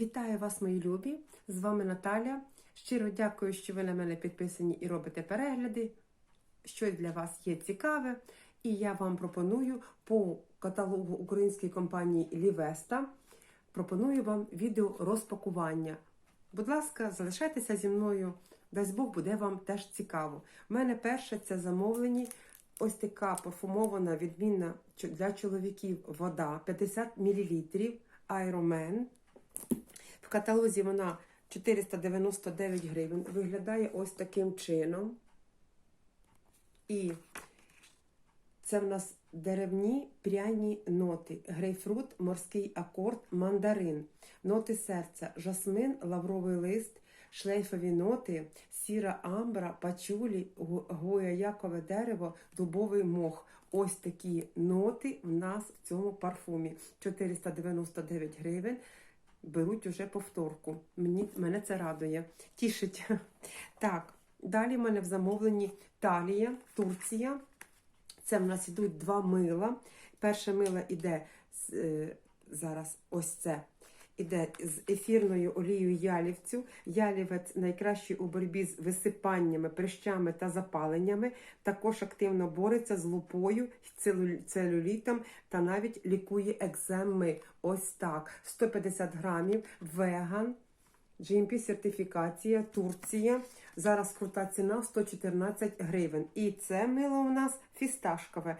Вітаю вас, мої любі! З вами Наталя. Щиро дякую, що ви на мене підписані і робите перегляди. Щось для вас є цікаве. І я вам пропоную по каталогу української компанії Лівеста. Пропоную вам відео розпакування. Будь ласка, залишайтеся зі мною. Дасть Бог буде вам теж цікаво. У мене перше це замовлені. Ось така парфумована відмінна для чоловіків вода 50 мл Ironman. В каталозі вона 499 гривень. Виглядає ось таким чином. І це в нас деревні пряні ноти. Грейпфрут, морський акорд, мандарин, ноти серця, жасмин, лавровий лист, шлейфові ноти, сіра амбра, пачулі, гуяякове дерево, дубовий мох. Ось такі ноти в нас в цьому парфумі. 499 гривень. Беруть уже повторку. Мені, мене це радує. Тішить. Так, далі в мене в замовленні Талія, Турція. Це в нас йдуть два мила. Перше мило йде е, зараз ось це. Іде з ефірною олією ялівцю. Ялівець найкращий у боротьбі з висипаннями, прищами та запаленнями. Також активно бореться з лупою, целю- целюлітом та навіть лікує екземи. Ось так. 150 грамів, веган. GMP сертифікація, Турція. Зараз крута ціна 114 гривень. І це мило у нас фісташкове.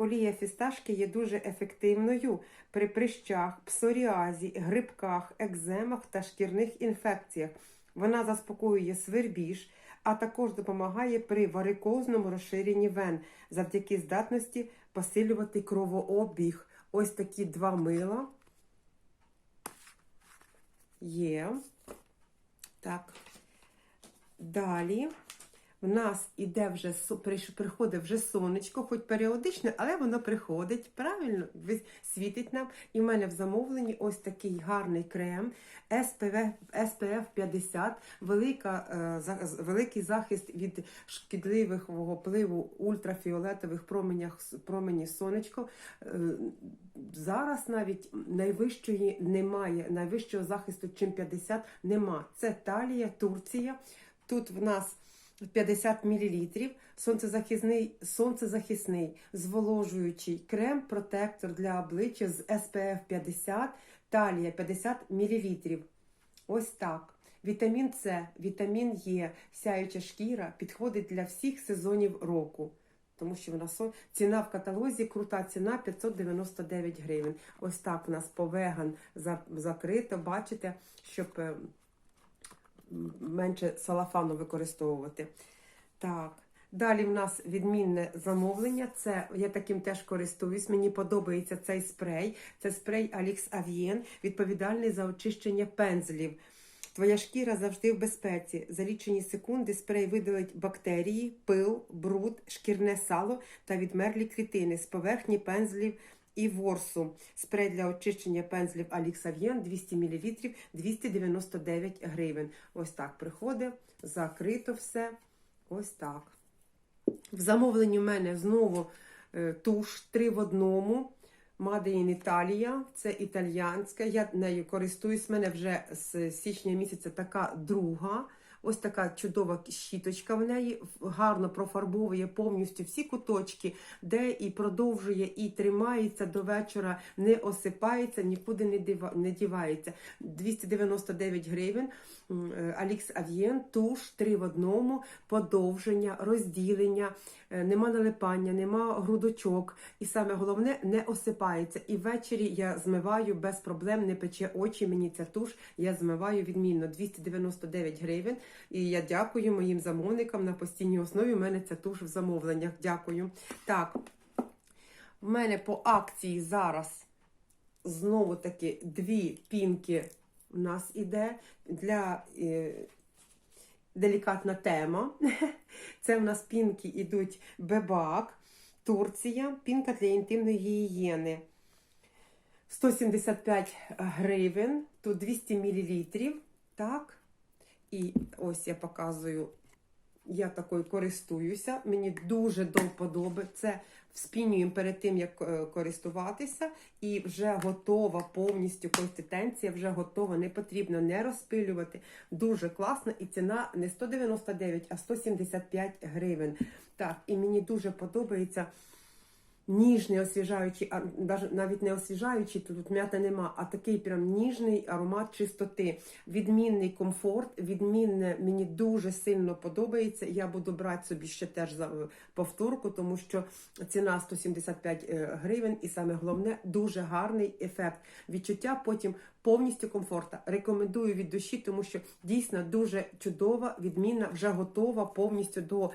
Олія фісташки є дуже ефективною при прищах, псоріазі, грибках, екземах та шкірних інфекціях. Вона заспокоює свербіж, а також допомагає при варикозному розширенні вен завдяки здатності посилювати кровообіг. Ось такі два мила. Є. Так. Далі в нас іде вже приходить вже сонечко, хоч періодично, але воно приходить правильно, ви- світить нам. І в мене в замовленні ось такий гарний крем SPF, SPF 50, велика, е, великий захист від шкідливого впливу ультрафіолетових променях, променів сонечко. Е, Зараз навіть найвищої немає, найвищого захисту, чим 50, нема. Це Талія, Турція. Тут в нас 50 мл, сонцезахисний, сонцезахисний, зволожуючий крем, протектор для обличчя з SPF 50, талія 50 мл. Ось так. Вітамін С, вітамін Е, сяюча шкіра підходить для всіх сезонів року. Тому що вона со- ціна в каталозі, крута ціна 599 гривень. Ось так у нас по веган закрито, бачите, щоб е, менше салафану використовувати. Так. Далі в нас відмінне замовлення. Це я таким теж користуюсь. Мені подобається цей спрей. Це спрей Alix Avien, відповідальний за очищення пензлів. Твоя шкіра завжди в безпеці. За лічені секунди спрей видалить бактерії, пил, бруд, шкірне сало та відмерлі клітини з поверхні пензлів і ворсу. Спрей для очищення пензлів Avien 200 мл 299 гривень. Ось так приходить, закрито все. Ось так. В замовленні в мене знову е, туш 3 в одному. In Italia, це італьянська. Я нею користуюсь. У мене вже з січня місяця така друга. Ось така чудова щіточка в неї гарно профарбовує повністю всі куточки, де і продовжує, і тримається до вечора, не осипається, нікуди не дива- не дівається. 299 гривень. Е, Алікс Ав'єн, туш, три в одному, подовження, розділення, е, нема налипання, нема грудочок. І саме головне не осипається. І ввечері я змиваю без проблем, не пече очі. Мені ця туш, я змиваю відмінно 299 гривень. І я дякую моїм замовникам на постійній основі. У мене ця туш в замовленнях. Дякую. Так, в мене по акції зараз знову таки дві пінки у нас іде для е, делікатна тема. Це в нас пінки ідуть Бебак, Турція, пінка для інтимної гігієни. 175 гривень, тут 200 мл. Так. І ось я показую, я такою користуюся. Мені дуже до вподоби. Це вспінюємо перед тим, як е, користуватися, і вже готова повністю консистенція, вже готова, не потрібно не розпилювати. Дуже класно, і ціна не 199, а 175 гривень. Так, і мені дуже подобається ніжний освіжаючий, навіть не освіжаючий, тут м'ята нема, а такий прям ніжний аромат чистоти. Відмінний комфорт, відмінне мені дуже сильно подобається. Я буду брати собі ще теж за е, повторку, тому що ціна 175 е, гривень, і саме головне дуже гарний ефект. Відчуття потім повністю комфорта. Рекомендую від душі, тому що дійсно дуже чудова, відмінна, вже готова повністю до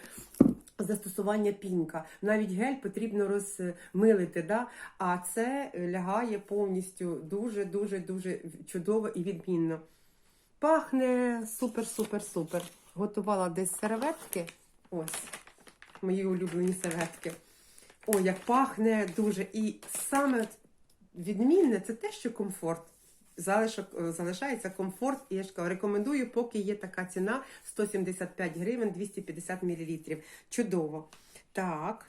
застосування пінка. Навіть гель потрібно розмилити, да? а це лягає повністю дуже, дуже, чудово і відмінно. Пахне супер, супер, супер. Готувала десь серветки. Ось, мої улюблені серветки. О, як пахне дуже. І саме відмінне це те, що комфорт. Залишок, е, залишається комфорт, і я ж кажу, рекомендую, поки є така ціна 175 гривень 250 мл. Чудово. Так.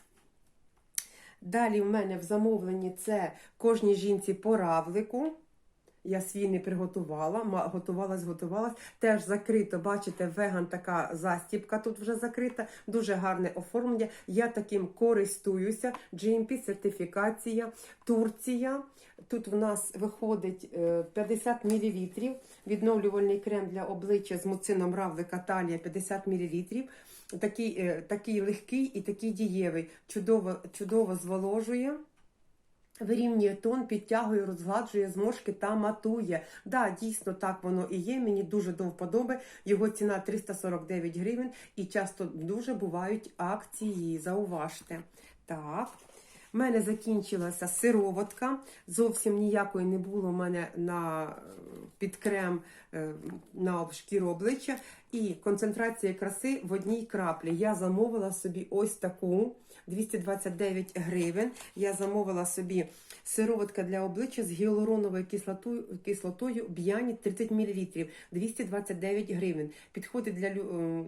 Далі в мене в замовленні це кожній жінці по равлику. Я свій не приготувала, готувалась, готувалась. Теж закрито, бачите, веган така застіпка тут вже закрита, дуже гарне оформлення. Я таким користуюся. GMP сертифікація, Турція. Тут в нас виходить е, 50 мл. Відновлювальний крем для обличчя з муцином равлика талія 50 мл. Такий, е, такий легкий і такий дієвий. Чудово, чудово зволожує. Вирівнює тон, підтягує, розгладжує зморшки та матує. Да, дійсно так воно і є. Мені дуже до вподоби. Його ціна 349 гривень і часто дуже бувають акції. Зауважте. Так. У мене закінчилася сироватка. Зовсім ніякої не було в мене на е, під крем е, на шкіру обличчя. І концентрація краси в одній краплі. Я замовила собі ось таку 229 гривень. Я замовила собі сироватка для обличчя з гіалуроновою кислотою, кислотою Б'яні 30 мл, 229 гривень. Підходить для е,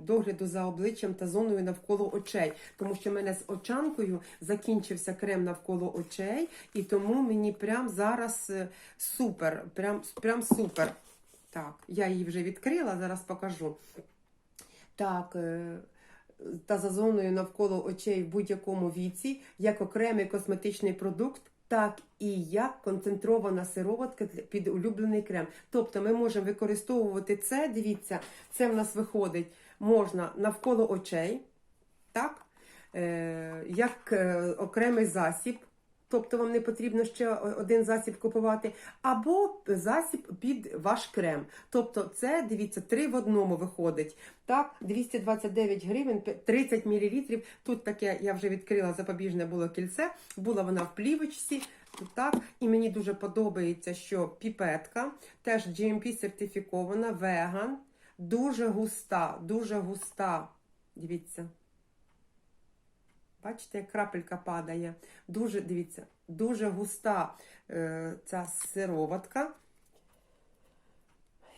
догляду за обличчям та зоною навколо очей, тому що в мене з очанкою закінчився крем навколо очей, і тому мені прям зараз е, супер, прям, прям супер. Так, я її вже відкрила, зараз покажу. Так, е, та за зоною навколо очей в будь-якому віці, як окремий косметичний продукт, так і як концентрована сироватка під улюблений крем. Тобто ми можемо використовувати це, дивіться, це в нас виходить, можна навколо очей, так? Е, як е, окремий засіб. Тобто вам не потрібно ще один засіб купувати, або засіб під ваш крем. Тобто це, дивіться, три в одному виходить. Так, 229 гривень, 30 мл. Тут таке, я вже відкрила запобіжне було кільце, була вона в плівочці. Так, і мені дуже подобається, що піпетка теж GMP сертифікована, веган, дуже густа, дуже густа. Дивіться. Бачите, як крапелька падає. Дуже, дивіться, дуже густа е, ця сироватка.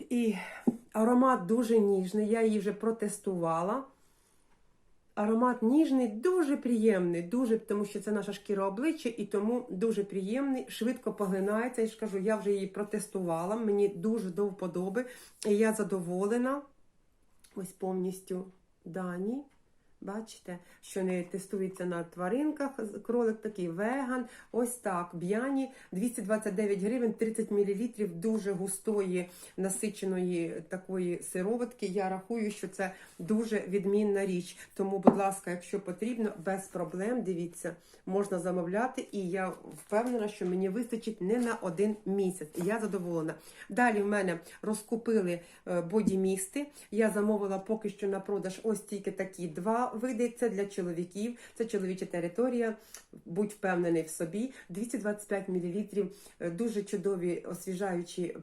І аромат дуже ніжний. Я її вже протестувала. Аромат ніжний, дуже приємний, дуже, тому що це наша шкіра обличчя, і тому дуже приємний, швидко поглинається. Я ж кажу, я вже її протестувала. Мені дуже до вподоби. І я задоволена. Ось повністю дані. Бачите, що не тестується на тваринках. Кролик такий веган. Ось так. Б'яні 229 гривень, 30 мл дуже густої, насиченої такої сироватки. Я рахую, що це дуже відмінна річ. Тому, будь ласка, якщо потрібно, без проблем, дивіться, можна замовляти, і я впевнена, що мені вистачить не на один місяць. Я задоволена. Далі в мене розкупили е, бодімісти. Я замовила поки що на продаж ось тільки такі два види. Це для чоловіків, це чоловіча територія. Будь впевнений в собі. 225 мл. е, Дуже чудові освіжаючі е,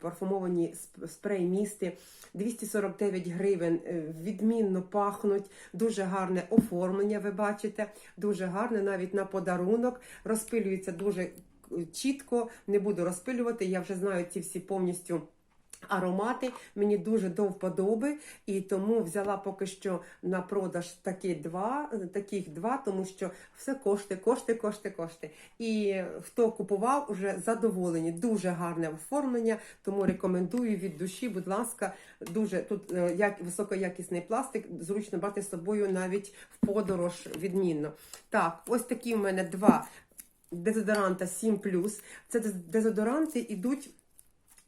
парфумовані спрей-місти. 249 гривень. е, Відмінно пахнуть. Дуже гарне оформлення. Ви бачите, дуже гарне навіть на подарунок. Розпилюється дуже чітко. Не буду розпилювати. Я вже знаю ці всі повністю Аромати мені дуже до вподоби, і тому взяла поки що на продаж такі два, таких два, тому що все кошти, кошти, кошти, кошти. І хто купував, вже задоволені. Дуже гарне оформлення, тому рекомендую від душі, будь ласка, дуже тут е, як високоякісний пластик, зручно брати з собою навіть в подорож відмінно. Так, ось такі в мене два дезодоранта 7 Це дез- дезодоранти йдуть.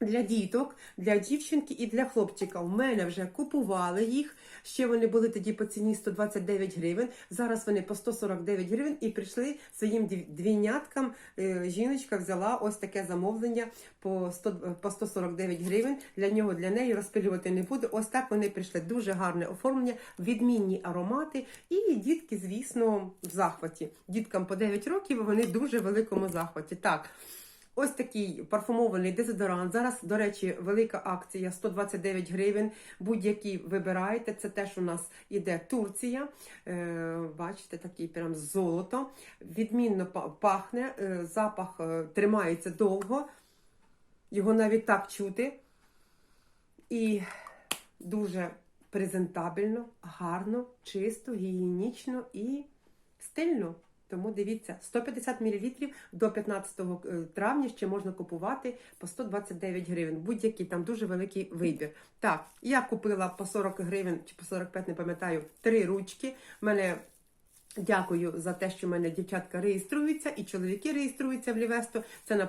Для діток, для дівчинки і для хлопчика. У мене вже купували їх. Ще вони були тоді по ціні 129 гривень. Зараз вони по 149 гривень і прийшли своїм дві- двійняткам. Е, Жіночка взяла ось таке замовлення по 100, по 149 гривень. Для нього, для неї розпилювати не буду. Ось так вони прийшли. Дуже гарне оформлення, відмінні аромати. І дітки, звісно, в захваті. Діткам по 9 років вони дуже великому захваті. Так. Ось такий парфумований дезодорант. Зараз, до речі, велика акція 129 гривень. Будь-який вибираєте. Це теж у нас іде Турція. Е, бачите, такий прям золото. Відмінно пахне, е, запах е, тримається довго. Його навіть так чути. І дуже презентабельно, гарно, чисто, гігієнічно і стильно. Тому дивіться, 150 мл до 15 е, травня ще можна купувати по 129 гривень. Будь-який там дуже великий вибір. Так, я купила по 40 гривень чи по 45, не пам'ятаю, три ручки. У мене Дякую за те, що в мене дівчатка реєструються і чоловіки реєструються в Лівесто. Це на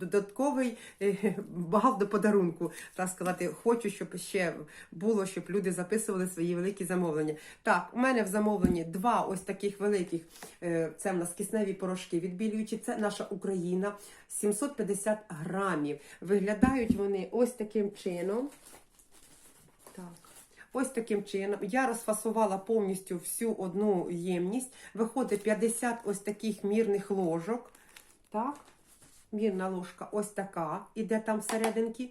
додатковий е, бал до подарунку. Так сказати, хочу, щоб ще було, щоб люди записували свої великі замовлення. Так, у мене в замовленні два ось таких великих. е, Це в нас кисневі порошки відбілюючі. Це наша Україна. 750 грамів. Виглядають вони ось таким чином. Ось таким чином. Я розфасувала повністю всю одну ємність. Виходить 50 ось таких мірних ложок. Так, мірна ложка ось така, іде там всерединки.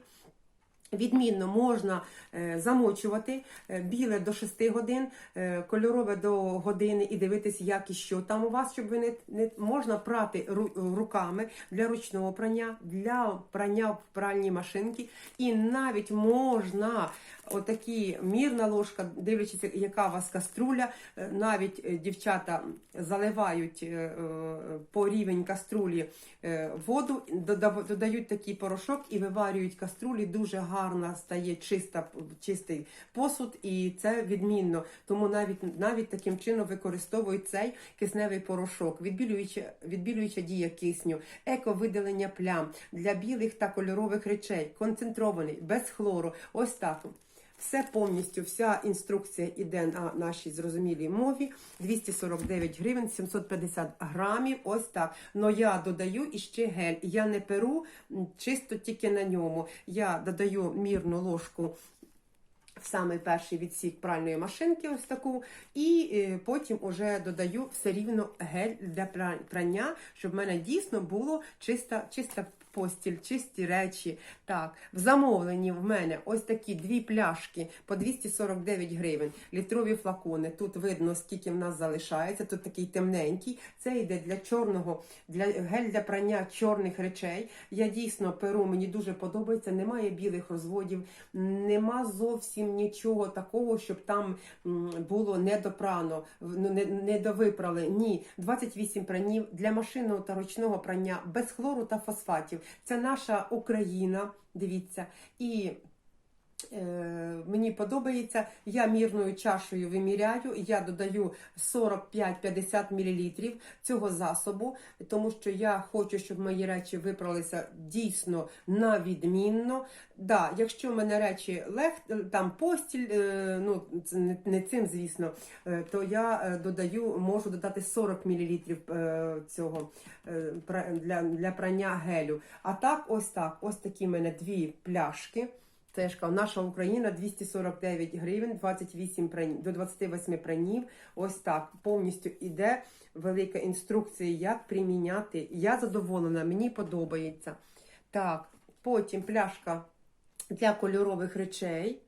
Відмінно можна е, замочувати е, біле до 6 годин, е, кольорове до години і дивитись, як і що там у вас, щоб ви не, не можна прати руками для ручного прання, для прання в пральній машинці, і навіть можна отакі мірна ложка, дивлячись, яка у вас каструля, навіть дівчата заливають по рівень каструлі воду, додають такий порошок і виварюють каструлі. Дуже гарно стає чиста, чистий посуд, і це відмінно. Тому навіть навіть таким чином використовують цей кисневий порошок, відбілююча, відбілююча дія кисню, ековидалення плям для білих та кольорових речей, концентрований, без хлору. Ось так. Все повністю, вся інструкція іде на нашій зрозумілій мові. 249 гривень, 750 грамів. Ось так. Но я додаю іще гель. Я не перу чисто тільки на ньому. Я додаю мірну ложку. В самий перший відсік пральної машинки, ось таку, і е, потім уже додаю все рівно гель для прання, щоб в мене дійсно було чиста, чиста постіль, чисті речі. Так, в замовленні в мене ось такі дві пляшки по 249 гривень, літрові флакони. Тут видно, скільки в нас залишається. Тут такий темненький. Це йде для чорного, для гель для прання чорних речей. Я дійсно перу, мені дуже подобається. Немає білих розводів, нема зовсім нічого такого, щоб там було недопрано, ну, недовипрали. Ні, 28 пранів для машинного та ручного прання без хлору та фосфатів. Це наша Україна. Дивіться. І мені подобається, я мірною чашею виміряю, я додаю 45-50 мл цього засобу, тому що я хочу, щоб мої речі випралися дійсно на відмінно. Да, якщо в мене речі лег, там постіль, е, ну не, цим, звісно, е, то я е, додаю, можу додати 40 мл е, цього е, для, для прання гелю. А так, ось так, ось такі в мене дві пляшки. Це ж наша Україна 249 гривень, 28 пранів, до 28 пранів. Ось так повністю іде велика інструкція, як приміняти. Я задоволена, мені подобається. Так, потім пляшка для кольорових речей.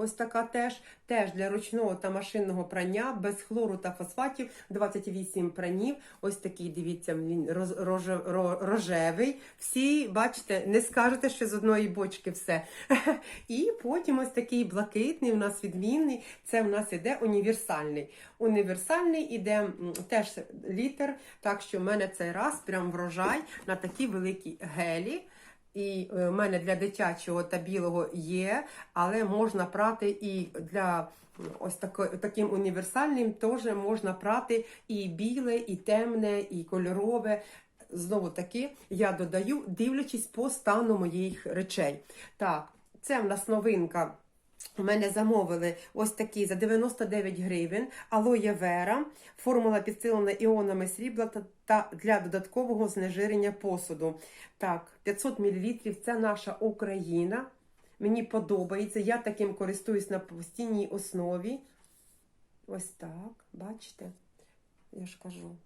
Ось така теж, теж для ручного та машинного прання, без хлору та фосфатів, 28 пранів. Ось такий, дивіться, він роз- роже- ро- рожевий. Всі, бачите, не скажете, що з одної бочки все. І потім ось такий блакитний, у нас відмінний. Це у нас іде універсальний. Універсальний іде теж літр, так що в мене цей раз прям врожай на такі великі гелі. І е, в мене для дитячого та білого є, але можна прати і для ось тако, таким універсальним теж можна прати і біле, і темне, і кольорове. Знову таки я додаю, дивлячись по стану моїх речей. Так, це в нас новинка. У мене замовили ось такі за 99 гривень алоє вера, формула підсилена іонами срібла та, та для додаткового знежирення посуду. Так, 500 мл це наша Україна. Мені подобається. Я таким користуюсь на постійній основі. Ось так, бачите? Я ж кажу.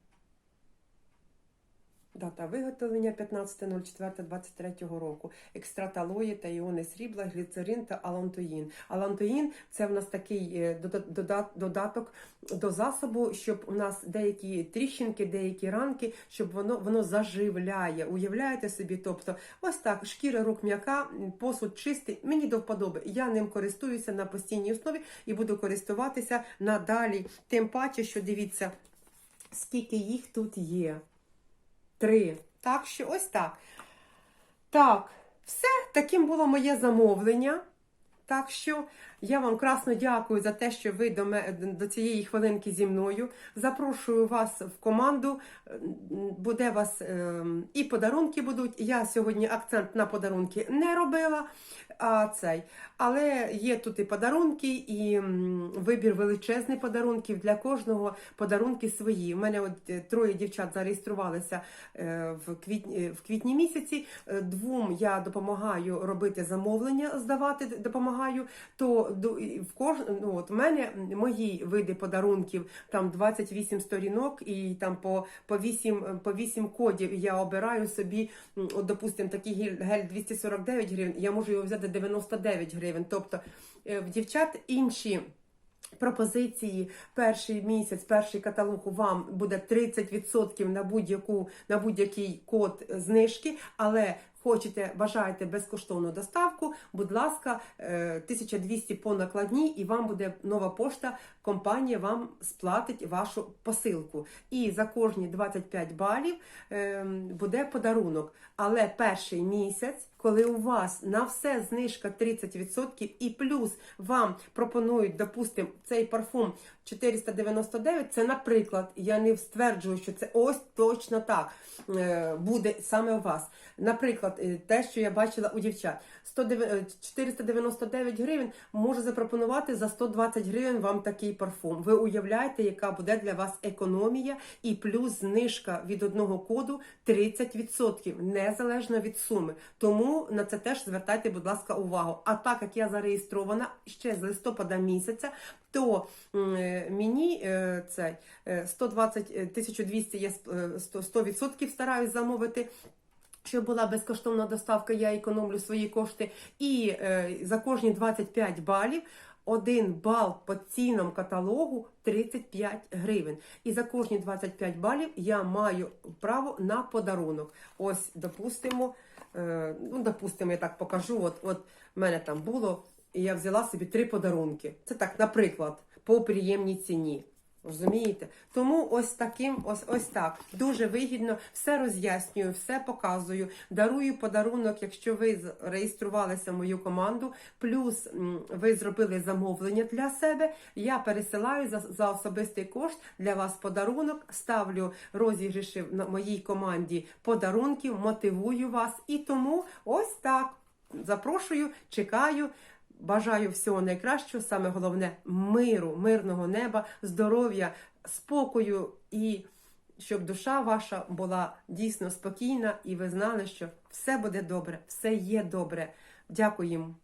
Дата виготовлення 15.04.23 року. Екстракт алої та іони срібла, гліцерин та алантоїн. Алантоїн це в нас такий е, дода- дода- додаток до засобу, щоб у нас деякі тріщинки, деякі ранки, щоб воно воно заживляє. Уявляєте собі? Тобто, ось так, шкіра рук м'яка, посуд чистий. Мені до вподоби. Я ним користуюся на постійній основі і буду користуватися надалі. Тим паче, що дивіться, скільки їх тут є. Три. Так що ось так. Так, все, таким було моє замовлення. Так що я вам красно дякую за те, що ви до, ме- до цієї хвилинки зі мною. Запрошую вас в команду. Буде вас ем, і подарунки будуть. Я сьогодні акцент на подарунки не робила. А цей. Але є тут і подарунки, і вибір величезний подарунків. Для кожного подарунки свої. У мене от е, троє дівчат зареєструвалися е, в квітні, в квітні місяці. Е, Двом я допомагаю робити замовлення, здавати допомагаю. То в кож... ну, от в мене мої види подарунків там 28 сторінок і там по, по, 8, по 8 кодів я обираю собі, от, допустимо, такий гель, гель 249 гривень, я можу його взяти 99 гривень. Тобто е, в дівчат інші. Пропозиції перший місяць, перший каталог вам буде 30% на будь-яку на будь-який код знижки, але хочете, бажаєте безкоштовну доставку, будь ласка, е, 1200 по накладній, і вам буде нова пошта. Компанія вам сплатить вашу посилку. І за кожні 25 балів е, буде подарунок. Але перший місяць, коли у вас на все знижка 30%, і плюс вам пропонують, допустимо, цей парфум 499, це, наприклад, я не стверджую, що це ось точно так е, буде саме у вас. Наприклад, е, те, що я бачила у дівчат, 109 е, 499 гривень можу запропонувати за 120 гривень вам такий парфум. Ви уявляєте, яка буде для вас економія і плюс знижка від одного коду 30%, незалежно від суми. Тому на це теж звертайте, будь ласка, увагу. А так як я зареєстрована ще з листопада місяця, то е, мені е, цей е, 120 е, 1200 я сп- е, 100 100% стараюсь замовити. Щоб була безкоштовна доставка, я економлю свої кошти. І е, за кожні 25 балів один бал по цінам каталогу 35 гривень. І за кожні 25 балів я маю право на подарунок. Ось, допустимо, е, ну, допустимо, я так покажу. От, от мене там було, і я взяла собі три подарунки. Це так, наприклад, по приємній ціні. Розумієте? Тому ось таким, ось ось так. Дуже вигідно, все роз'яснюю, все показую. Дарую подарунок, якщо ви реєструвалися в мою команду, плюс ви зробили замовлення для себе. Я пересилаю за, за особистий кошт для вас подарунок, ставлю розіграші на моїй команді подарунків, мотивую вас. І тому ось так. Запрошую, чекаю. Бажаю всього найкращого, саме головне миру, мирного неба, здоров'я, спокою і щоб душа ваша була дійсно спокійна, і ви знали, що все буде добре, все є добре. Дякуємо.